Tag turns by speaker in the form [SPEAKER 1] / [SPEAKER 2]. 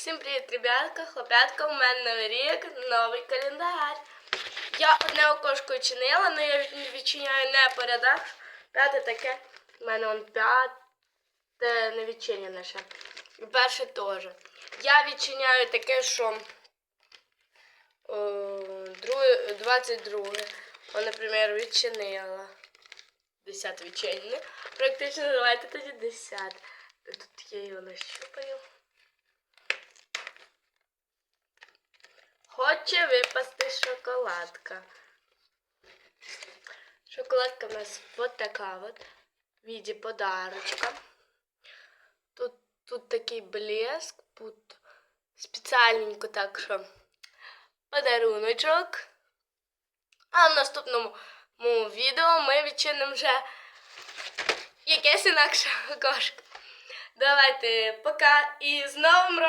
[SPEAKER 1] Всім привіт, ребятка, хлопятка, у мене рік, новий календар. Я одне окошко чинила, але я відчиняю не по рядах. П'яте таке, у мене он п'яте не відчинене ще. І перше теж. Я відчиняю таке, що о, друге, 22. О, наприклад, відчинила. 10 відчинене. Практично давайте тоді 10. Тут я його нащупаю. Хоче випасти шоколадка. Шоколадка у нас вот така вот. В виде подарочка. Тут, тут такий блеск. Тут спеціальненько так, що подаруночок. А в наступному відео ми відчинимо вже якесь інакше окошко. Давайте, пока і з Новим роком!